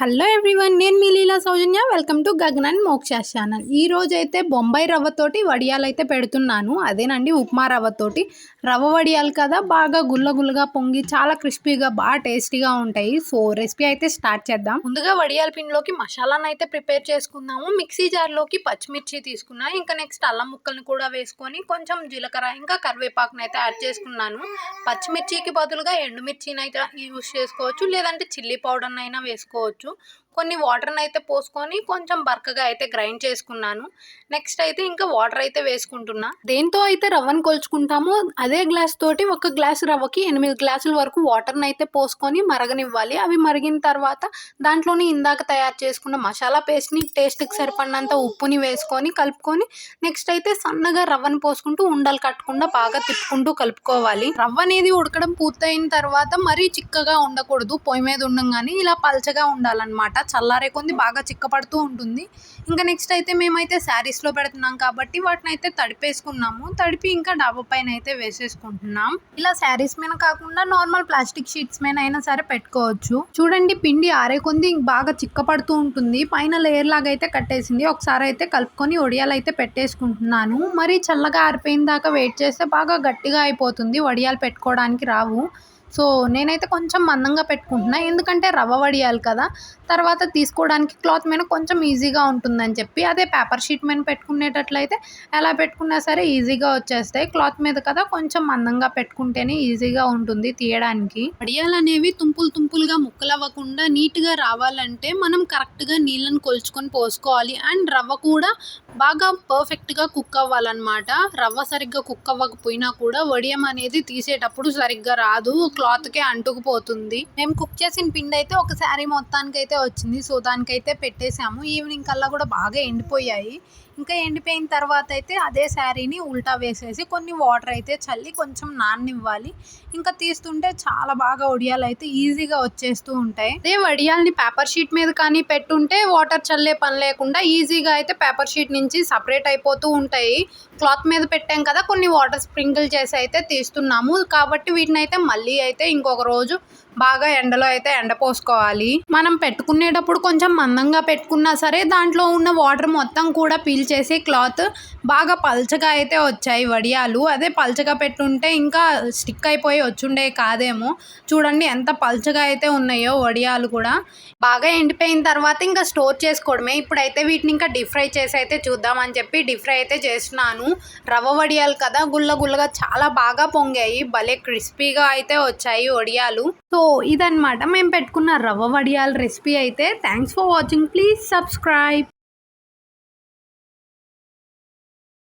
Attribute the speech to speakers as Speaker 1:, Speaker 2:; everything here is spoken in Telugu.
Speaker 1: హలో ఎవ్రీవన్ నేను మీ Leela Soujanya. Welcome to Gagan and Moksha channel ఈ రోజు అయితే బొంబాయి రవ్వతోటి వడియాలు అయితే పెడుతున్నాను. అదేనండి ఉప్మా రవ్వతోటి. రవ్వ వడియాలు కదా బాగా గుల్లగుల్లగా పొంగి చాలా క్రిస్పీగా బాగా టేస్టీగా ఉంటాయి. సో రెసిపీ అయితే స్టార్ట్ చేద్దాం. ముందుగా వడియాల పిండిలోకి మసాలాను అయితే ప్రిపేర్ చేసుకుందాము. మిక్సీ జార్లోకి పచ్చిమిర్చి తీసుకున్నా ఇంకా నెక్స్ట్ అల్లం ముక్కల్ని కూడా వేసుకొని కొంచెం జీలకర్ర ఇంకా కరివేపాకుని అయితే యాడ్ చేసుకున్నాను. పచ్చిమిర్చికి బదులుగా ఎండుమిర్చిని అయితే యూస్ చేసుకోవచ్చు. లేదంటే చిల్లీ పౌడర్నైనా వేసుకోవచ్చు. incrível, కొన్ని వాటర్ని అయితే పోసుకొని కొంచెం బరకగా అయితే గ్రైండ్ చేసుకున్నాను. నెక్స్ట్ అయితే ఇంకా వాటర్ అయితే వేసుకుంటున్నా. దేంతో అయితే రవ్వను కొలుచుకుంటామో అదే గ్లాస్ తోటి ఒక గ్లాస్ రవ్వకి ఎనిమిది గ్లాసుల వరకు వాటర్ని అయితే పోసుకొని మరగనివ్వాలి. అవి మరిగిన తర్వాత దాంట్లోని ఇందాక తయారు చేసుకున్న మసాలా పేస్ట్ని టేస్ట్కి సరిపడినంత ఉప్పుని వేసుకొని కలుపుకొని నెక్స్ట్ అయితే సన్నగా రవ్వను పోసుకుంటూ ఉండలు కట్టకుండా బాగా తిప్పుకుంటూ కలుపుకోవాలి. రవ్వ అనేది ఉడకడం పూర్తయిన తర్వాత మరీ చిక్కగా ఉండకూడదు. పొయ్యి మీద ఉండగానే ఇలా పల్చగా ఉండాలన్నమాట. చల్లారే కొంది బాగా చిక్కపడుతూ ఉంటుంది. ఇంకా నెక్స్ట్ అయితే మేమైతే శారీస్లో పెడుతున్నాం కాబట్టి వాటిని అయితే తడిపేసుకున్నాము. తడిపి ఇంకా డాబా పైన అయితే వేసేసుకుంటున్నాం. ఇలా శారీస్ మీద కాకుండా నార్మల్ ప్లాస్టిక్ షీట్స్ మీద అయినా సరే పెట్టుకోవచ్చు. చూడండి పిండి ఆరే కొంది బాగా చిక్కపడుతూ ఉంటుంది. పైన లేయర్ లాగా అయితే కట్టేసింది. ఒకసారి అయితే కలుపుకొని వడియాలు అయితే పెట్టేసుకుంటున్నాను. మరి చల్లగా ఆరిపోయిన దాకా వెయిట్ చేస్తే బాగా గట్టిగా అయిపోతుంది. వడియాలు పెట్టుకోవడానికి రావు. సో నేనైతే కొంచెం మందంగా పెట్టుకుంటున్నా. ఎందుకంటే రవ్వ వడియాలి కదా. తర్వాత తీసుకోవడానికి క్లాత్ మీద కొంచెం ఈజీగా ఉంటుందని చెప్పి అదే పేపర్ షీట్ మీద పెట్టుకునేటట్లయితే ఎలా పెట్టుకున్నా సరే ఈజీగా వచ్చేస్తాయి. క్లాత్ మీద కదా కొంచెం మందంగా పెట్టుకుంటేనే ఈజీగా ఉంటుంది తీయడానికి. వడియాలు అనేవి తుంపులు తుంపులుగా ముక్కలు అవ్వకుండా నీట్గా రావాలంటే మనం కరెక్ట్గా నీళ్ళని కొలుచుకొని పోసుకోవాలి. అండ్ రవ్వ కూడా బాగా పర్ఫెక్ట్గా కుక్ అవ్వాలన్నమాట. రవ్వ సరిగ్గా కుక్ అవ్వకపోయినా కూడా వడియం అనేది తీసేటప్పుడు సరిగ్గా రాదు. క్లాత్కే అంటుకుపోతుంది. మేము కుక్ చేసిన పిండి అయితే ఒక శారీ మొత్తానికి అయితే వచ్చింది. సో దానికైతే పెట్టేశాము. ఈవినింగ్ కల్లా కూడా బాగా ఎండిపోయాయి. ఇంకా ఎండిపోయిన తర్వాత అయితే అదే శారీని ఉల్టా వేసేసి కొన్ని వాటర్ అయితే చల్లి కొంచెం నాననివ్వాలి. ఇంకా తీస్తుంటే చాలా బాగా వడియాలు అయితే ఈజీగా వచ్చేస్తూ ఉంటాయి. అదే వడియాల్ని పేపర్ షీట్ మీద కానీ పెట్టుంటే వాటర్ చల్లే పని లేకుండా ఈజీగా అయితే పేపర్ షీట్ నుంచి సపరేట్ అయిపోతూ ఉంటాయి. క్లాత్ మీద పెట్టాం కదా కొన్ని వాటర్ స్ప్రింకిల్ చేసి అయితే తీస్తున్నాము. కాబట్టి వీటిని అయితే మళ్ళీ అయితే ఇంకొక రోజు బాగా ఎండలో అయితే ఎండ పోసుకోవాలి. మనం పెట్టుకునేటప్పుడు కొంచెం మందంగా పెట్టుకున్నా సరే దాంట్లో ఉన్న వాటర్ మొత్తం కూడా పీల్చి చేసి క్లాత్ బాగా పల్చగా అయితే వచ్చాయి వడియాలు. అదే పల్చగా పెట్టుంటే ఇంకా స్టిక్ అయిపోయి వచ్చుండే కాదేమో. చూడండి ఎంత పల్చగా అయితే ఉన్నాయో వడియాలు కూడా. బాగా ఎండిపోయిన తర్వాత ఇంకా స్టోర్ చేసుకోవడమే. ఇప్పుడైతే వీటిని ఇంకా డీప్ ఫ్రై చేసి అయితే చూద్దామని చెప్పి డీప్ ఫ్రై అయితే చేస్తున్నాను. రవ్వ వడియాలు కదా గుల్ల గుల్లగా చాలా బాగా పొంగాయి. భలే క్రిస్పీగా అయితే వచ్చాయి వడియాలు. సో ఇదన్నమాట. మేము పెట్టుకున్న రవ్వ వడియాల రెసిపీ అయితే. Thanks for watching. Please subscribe.